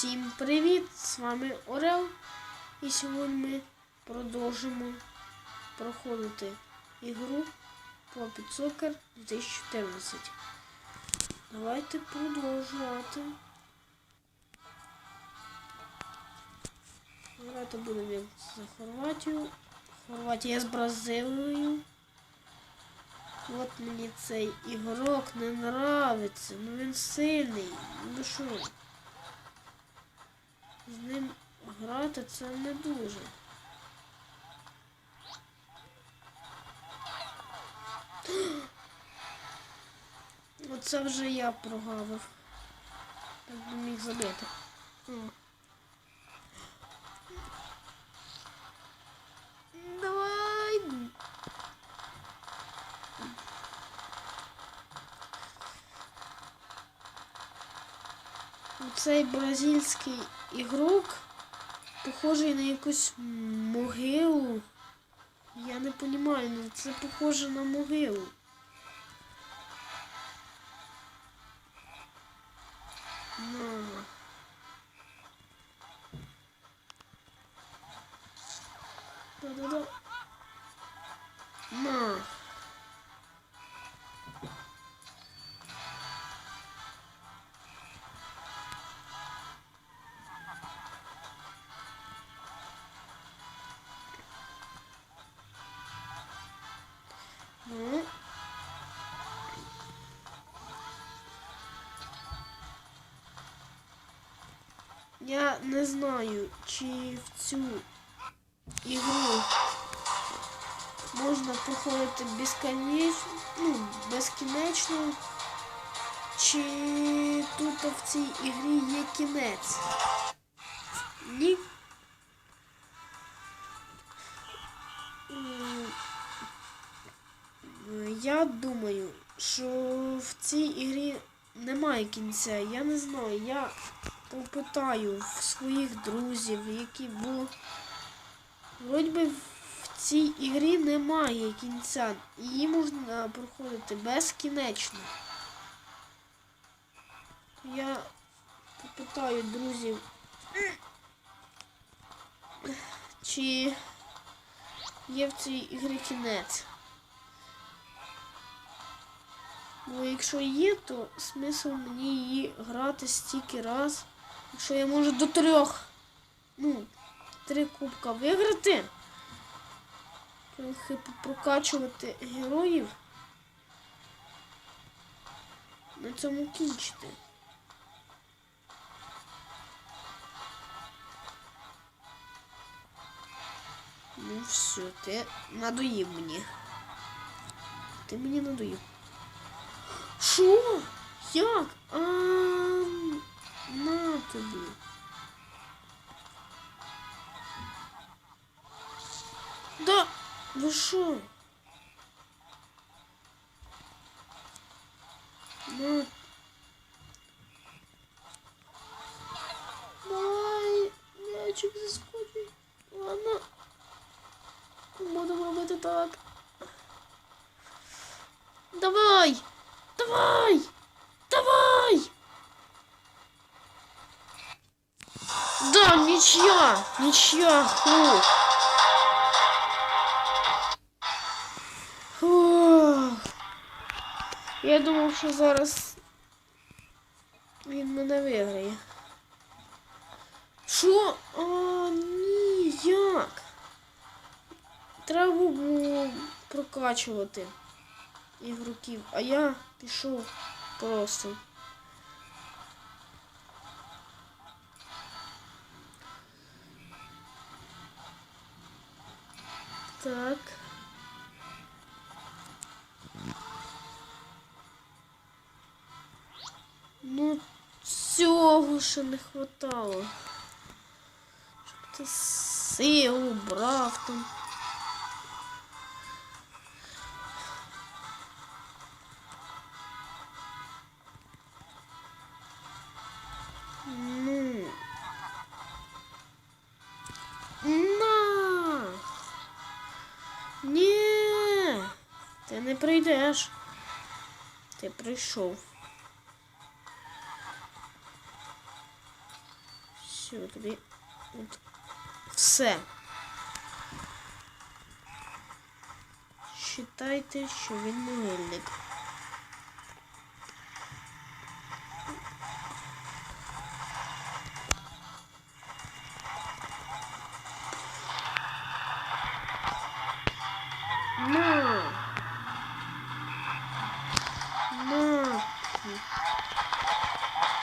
Всім привіт! З вами Орел. І сьогодні ми продовжимо проходити ігру Poppy Soccer 2014. Давайте продовжувати. Грати будемо за Хорватію. Хорватія з Бразилією. От мені цей ігрок не нравиться. Ну він сильний. Ну що? З ним грати це не дуже. Оце вже я прогавив. Так би міг забити. Цей бразильський ігрок похожий на якусь могилу. Я не розумію, але це похоже на могилу. На. Я не знаю, чи в цю ігру можна проходити безконечно, ну, безкінечно, чи тут в цій ігрі є кінець. Ні. Я думаю, що в цій ігрі немає кінця. Я не знаю. Я попитаю в своїх друзів, які були. Вроді би в цій ігрі немає кінця. Її можна проходити безкінечно. Я попитаю друзів, чи є в цій ігрі кінець. Бо якщо є, то смисл мені її грати стільки раз. Якщо я можу до трьох, ну, три кубка виграти, трохи прокачувати героїв, на цьому кінчити. Ну все, ти надоїв мені. Ти мені надоїв. Що? Як? А, на тобі. Да, ви що? Ничья! Ничья! Фу. Я думав, що зараз він мене виграє. Що? А, ні, як? Треба було прокачувати ігроків, а я пішов просто. Так. Ну, цього ще не хватало. Щоб ти силу брав там. Прийшов. Все, тобі. От. Все. Считайте, що він могильник.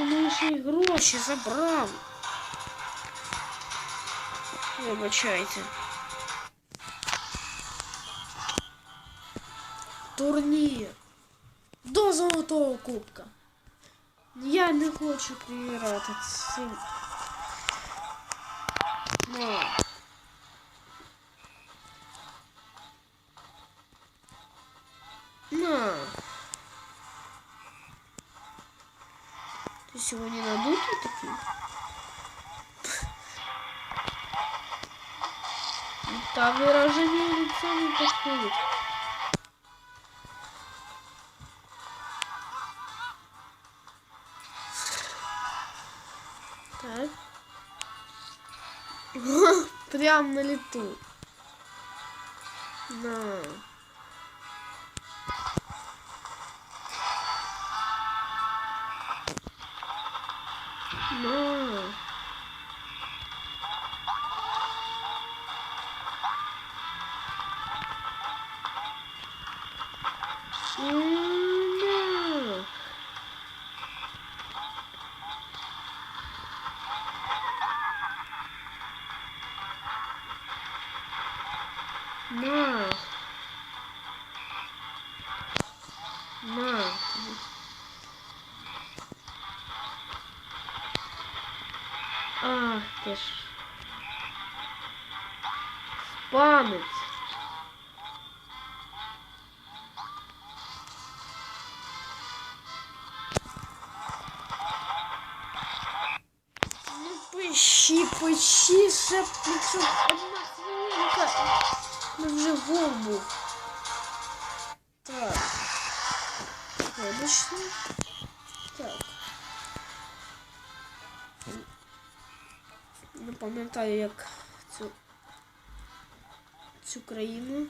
Ти мені ще й гроші забрав. Вибачайте. Турнір. До золотого кубка. Я не хочу приграти цим. На. Сегодня надутый такой? Да, выражение лица не подходит. Так. Прям на лету. На. На. На. На. Ах ти ж. Спамець. Пищи, ще якщо одна хвилинка. Ну вже. Так. Вибачте. Так. Не пам'ятаю, як цю, цю країну.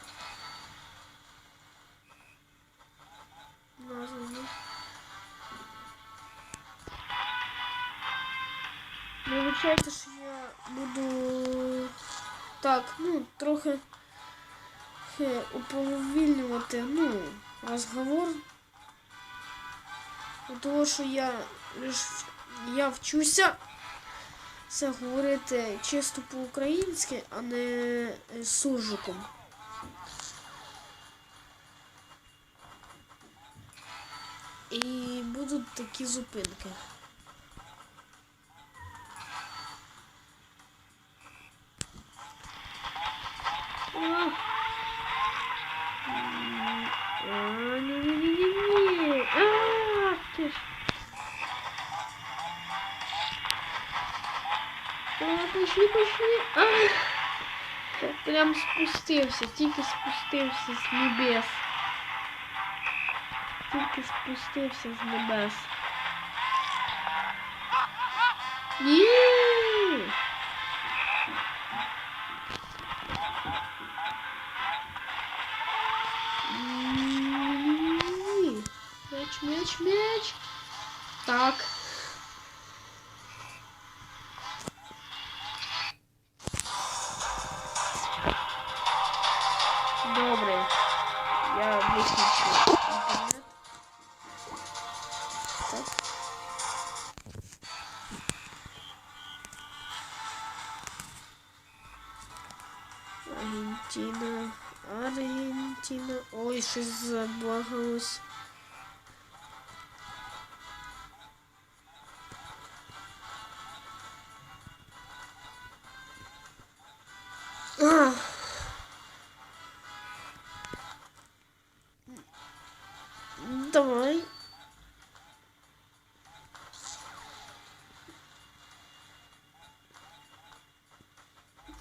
Названо. Вибачайте, що так, ну, трохи е, уповільнювати, ну, розговор. Тому що я я вчуся це говорити чисто по-українськи, а не е, суржиком. І будуть такі зупинки. А. М, а, ні-ні-ні-ні-ні. А, ти ж. А, пошли, пошли. А. Я прям спустився, тільки спустився з небес. Тільки спустився з небес. Ні! Ні. Аргентина. Ой, щось забагалось. А. Давай.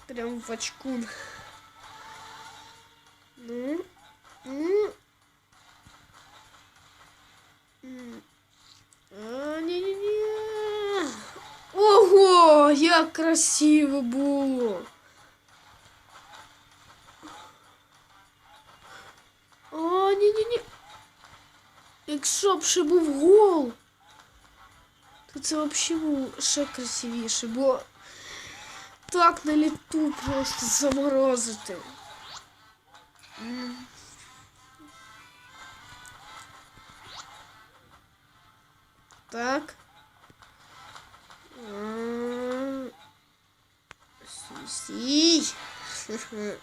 Прям в очку. А, як красиво було. О, ні-ні-ні. Якщо б ще був гол, то це взагалі було ще красивіше, бо так на літу просто заморозити. Так. Ти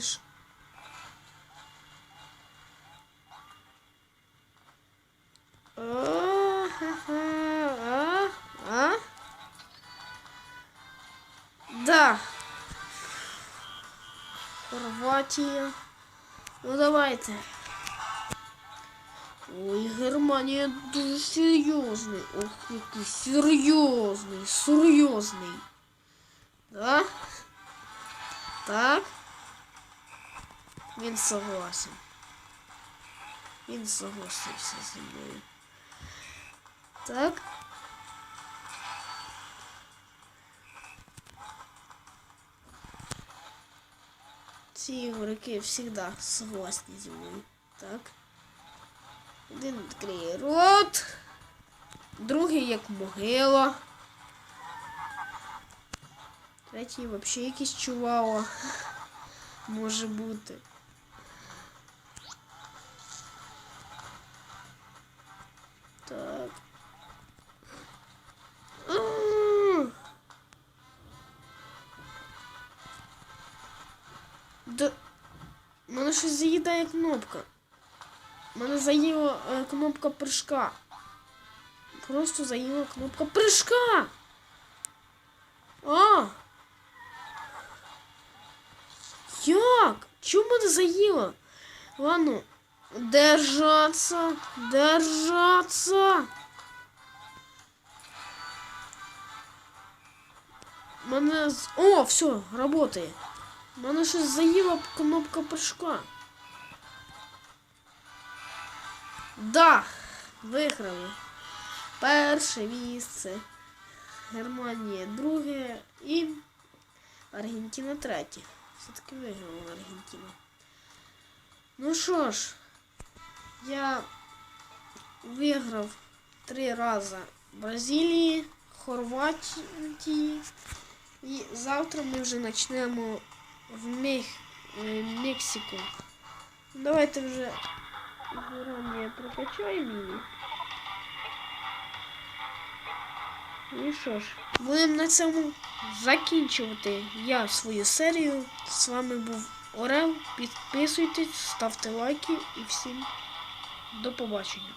ж. А? Да. Хорватія. Ну давайте. Ой, Германія дуже серйозний. Ох, який серйозний, серйозний. Да? Так. Він согласен. Він согласився зі мною. Так. Ці ігроки завжди согласні зі мною. Так. Один відкриє рот. Другий як могила. Третій взагалі якийсь чувала. Може бути. Так. М. Да. Мене щось заїдає кнопка. Мене заїла е, кнопка прыжка. Просто заїла кнопка прыжка. Чому мене заїла? Ладно. Держаться. Держаться. Мене з... О, все, работає. Мене щось заїла кнопка прыжка. Да, виграли. Перше місце. Германія друге і Аргентина третє. Все-таки виграла Аргентина. Ну що ж, я виграв три рази Бразилії, Хорватії. І завтра ми вже почнемо в Мех... е, Мексику. Давайте вже Ранее прокачаємо її. Ну що ж, будемо на цьому закінчувати я свою серію. З вами був Орел. Підписуйтесь, ставте лайки і всім до побачення.